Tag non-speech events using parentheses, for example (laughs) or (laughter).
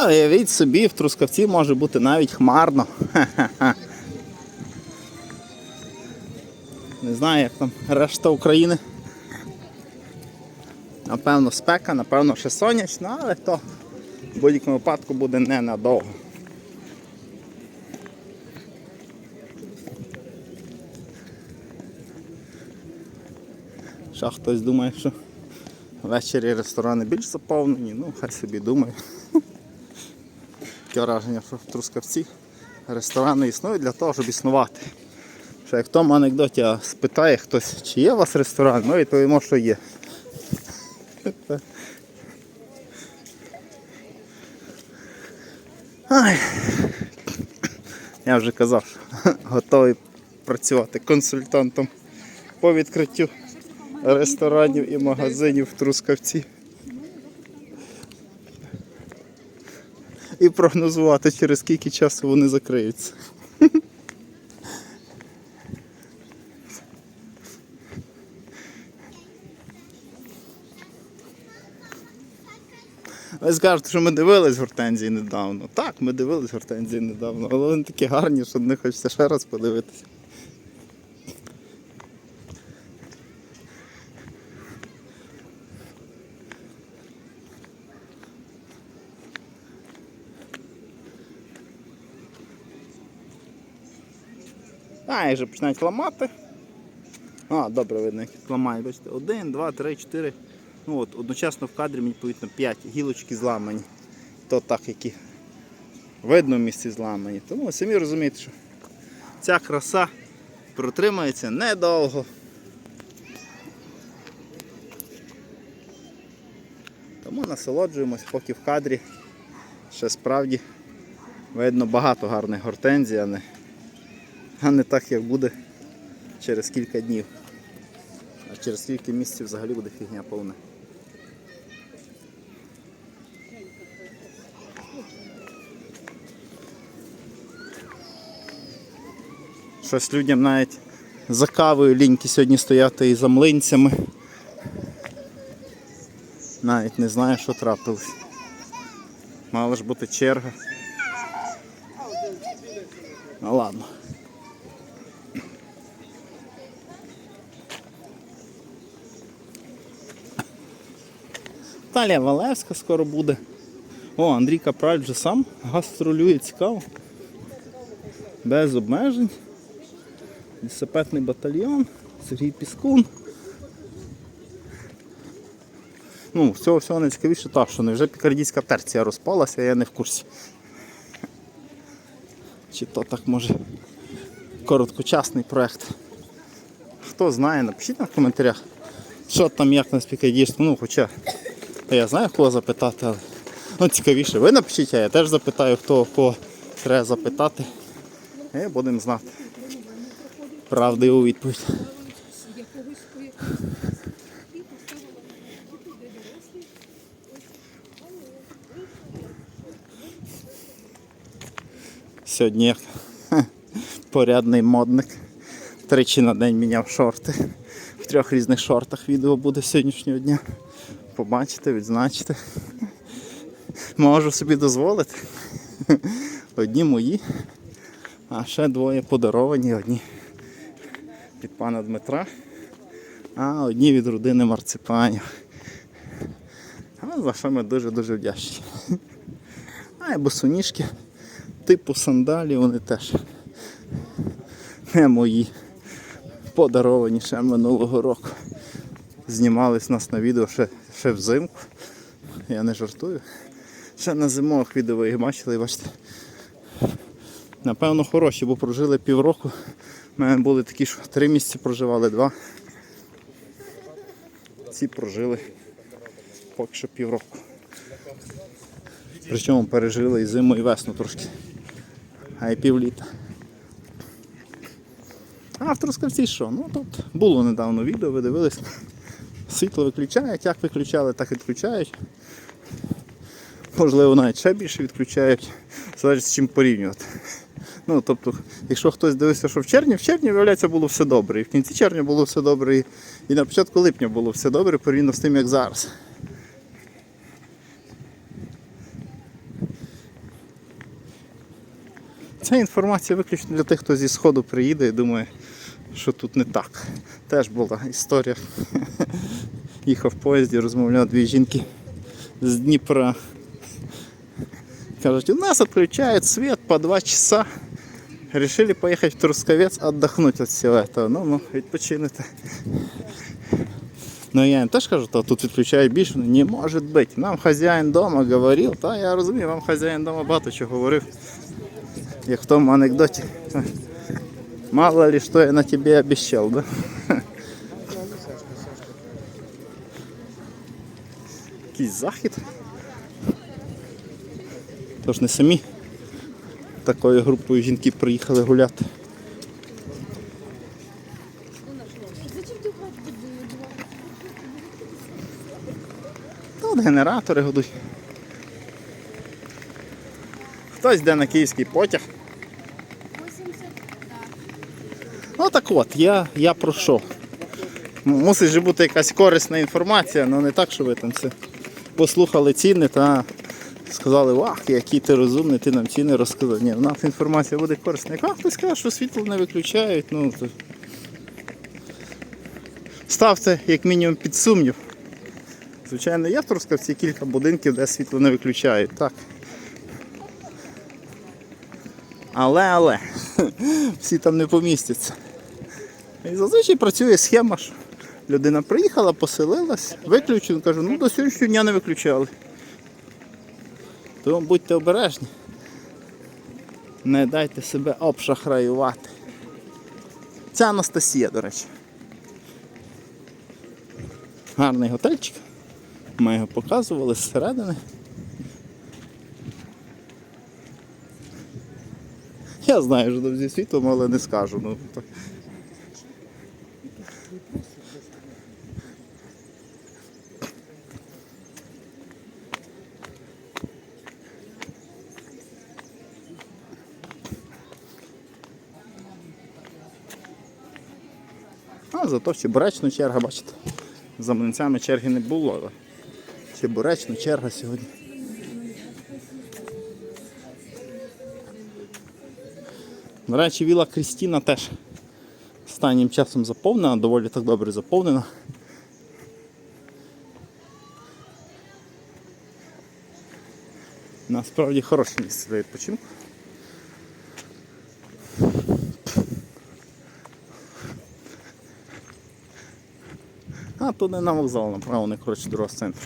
Але уявіть собі, в Трускавці може бути навіть хмарно. (laughs) Не знаю, як там решта України. Напевно, спека, напевно, ще сонячно, але то в будь-якому випадку буде ненадовго. Ще хтось думає, що ввечері ресторани більш заповнені, ну хай собі думає. (laughs) Таке враження, що в Трускавці ресторани існують для того, щоб існувати. Що як в тому анекдоті спитає хтось, чи є у вас ресторан, ми відповімо, що є. Ай. Я вже казав, що (laughs) готовий працювати консультантом по відкриттю ресторанів і магазинів в Трускавці. І прогнозувати, через скільки часу вони закриються. Ви скажете, що ми дивились гортензії недавно. Так, ми дивились гортензії недавно, але вони такі гарні, що не хочеться ще раз подивитися. А, і вже починають ламати. А, добре видно, як ламають. Бачите, один, два, три, чотири. Ну от, одночасно в кадрі, мені відповідно, п'ять гілочки зламані. То так, які видно в місці зламані. Тому самі розумієте, що ця краса протримається недовго. Тому насолоджуємось, поки в кадрі ще справді видно багато гарних гортензій, а не а не так, як буде через кілька днів. А через кілька місяців взагалі буде фігня повна. Щось людям навіть за кавою ліньки сьогодні стояти і за млинцями. Навіть не знаю, що трапилось. Мала ж бути черга. Ну ладно. Наталія Валевська скоро буде. О, Андрій Капраль вже сам гастролює цікаво. Без обмежень. Лісопетний батальйон, Сергій Піскун. Ну, з цього всього найцікавіше так, що невже пікардійська терція розпалася, я не в курсі. Чи то так може короткочасний проєкт. Хто знає, напишіть в коментарях, що там як на спікадійську, ну хоча я знаю кого запитати, але ну, цікавіше, ви напишіть, а я теж запитаю, хто кого треба запитати. І будемо знати. Правдиву відповідь. Сьогодні хе, (laughs) порядний модник. Тричі на день міняв шорти. В трьох різних шортах відео буде сьогоднішнього дня. Побачите, відзначите. Можу собі дозволити. Одні мої, а ще двоє подаровані, одні від пана Дмитра, а одні від родини марципанів. А за що ми дуже-дуже вдячні. А і босоніжки типу сандалі, вони теж не мої. Подаровані ще минулого року. Знімались нас на відео ще, ще взимку. Я не жартую. Ще на зимових відео їх бачили бачите. Напевно, хороші, бо прожили півроку. У мене були такі, що три місяці проживали, два. Ці прожили поки що півроку. Причому пережили і зиму, і весну трошки. А і півліта. А в що? Ну тут було недавно відео, ви дивились. Світло виключають, як виключали, так і відключають. Можливо, навіть ще більше відключають, залежить з чим порівнювати. Ну, тобто, якщо хтось дивився, що в червні, в червні, виявляється, було все добре. І в кінці червня було все добре, і, і на початку липня було все добре порівняно з тим, як зараз. Ця інформація виключно для тих, хто зі сходу приїде і думає, що тут не так. Теж була історія. Їхав в поїзді, розмовляв дві жінки з Дніпра. Кажуть, у нас отключают свет по два часа. Решили поехать в Трусковец отдохнуть от всего этого. Ну, ну, відпочинете. Ну я їм теж кажу, то тут відключають більше. Не може бути. Нам хазяїн дома говорив, та я розумію, вам хазяїн дома багато чого говорив. Як в тому анекдоті. Мало ли що я на тебе обіцяв, да? Якийсь захід. Тож не самі такою групою жінки приїхали гуляти. Тут генератори годуть. Хтось йде на київський потяг. 80, так. Ну так от, я, я про що? Мусить же бути якась корисна інформація, але не так, що ви там це послухали ціни та сказали, вах, який ти розумний, ти нам ціни розказав. Ні, у нас інформація буде корисна. Яка хтось каже, що світло не виключають, ну то... ставте як мінімум під сумнів. Звичайно, є в Трускавці кілька будинків, де світло не виключають, так. Але, але, (laughs) всі там не помістяться. І зазвичай працює схема, що людина приїхала, поселилась, виключили, кажу, ну до сьогоднішнього дня не виключали. Тому будьте обережні. Не дайте себе обшахраювати. Це Анастасія, до речі. Гарний готельчик. Ми його показували зсередини. Я знаю, що там зі але не скажу. Ну, А зато в Чебуречну черга, бачите. За млинцями черги не було, але Чебуречну черга сьогодні. До речі, Віла Крістіна теж останнім часом заповнена, доволі так добре заповнена. Насправді хороше місце для відпочинку. Туди на вокзал направо, не коротше дорога з центру.